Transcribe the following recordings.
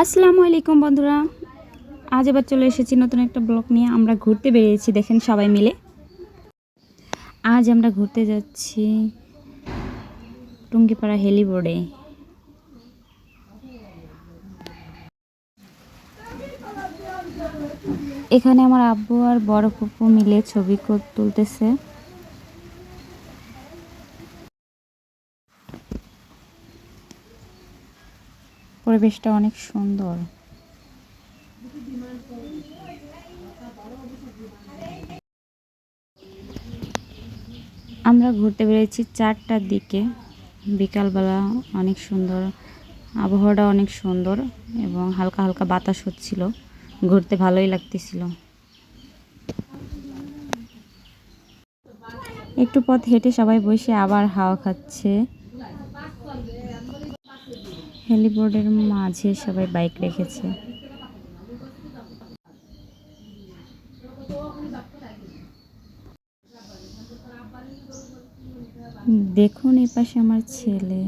আসসালামু আলাইকুম বন্ধুরা। আজ এবার চলে এসেছি নতুন একটা ব্লগ নিয়ে। আমরা ঘুরতে বেরিয়েছি, দেখেন সবাই মিলে। আজ আমরা ঘুরতে যাচ্ছি টুঙ্গিপাড়া হেলিবোর্ডে এখানে আমার আব্বু আর বড় ফুপু মিলে ছবি তুলতেছে। পরিবেশটা অনেক সুন্দর। আমরা ঘুরতে বেরিয়েছি চারটার দিকে। বিকালবেলা অনেক সুন্দর আবহাওয়াটা অনেক সুন্দর এবং হালকা হালকা বাতাস হচ্ছিল। ঘুরতে ভালোই লাগতেছিল। একটু পথ হেঁটে সবাই বসে আবার হাওয়া খাচ্ছে। হেলিবোর্ডের মাঝে সবাই বাইক রেখেছে। দেখুন এই পাশে আমার ছেলে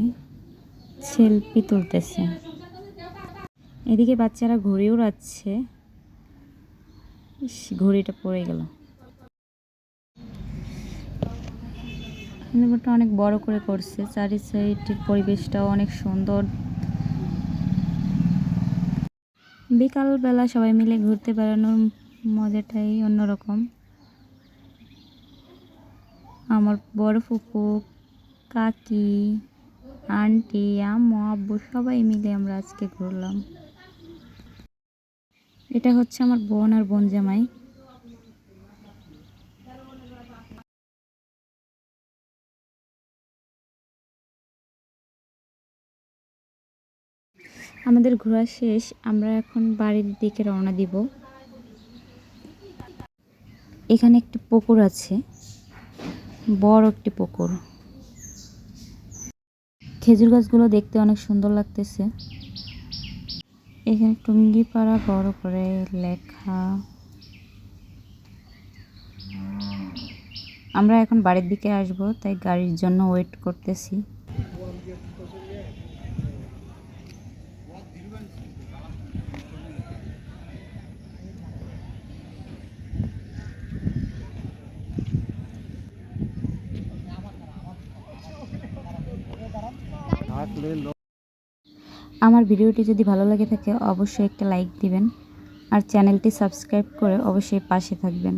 সেলফি তুলতেছে। এদিকে বাচ্চারা ঘুরে উড়াচ্ছে। ঘড়িটা পড়ে গেল। হেলিবোর্ডটা অনেক বড় করে করছে। চারি সাইডের পরিবেশটাও অনেক সুন্দর। বিকালবেলা সবাই মিলে ঘুরতে বেড়ানোর মজাটাই অন্যরকম। আমার বড় ফুপু, কাকি, আন্টি, আম্মু, আব্বু সবাই মিলে আমরা আজকে ঘুরলাম। এটা হচ্ছে আমার বোন আর বোন জামাই। আমাদের ঘোরা শেষ, আমরা এখন বাড়ির দিকে রওনা দিব। এখানে একটি পুকুর আছে, বড় একটি পুকুর। খেজুর গাছগুলো দেখতে অনেক সুন্দর লাগতেছে। এখানে টুঙ্গিপাড়া বড় করে লেখা। আমরা এখন বাড়ির দিকে আসব, তাই গাড়ির জন্য ওয়েট করতেছি। আমার ভিডিওটি যদি ভালো লাগে থাকে, অবশ্যই একটা লাইক দিবেন। আর চ্যানেলটি সাবস্ক্রাইব করে অবশ্যই পাশে থাকবেন।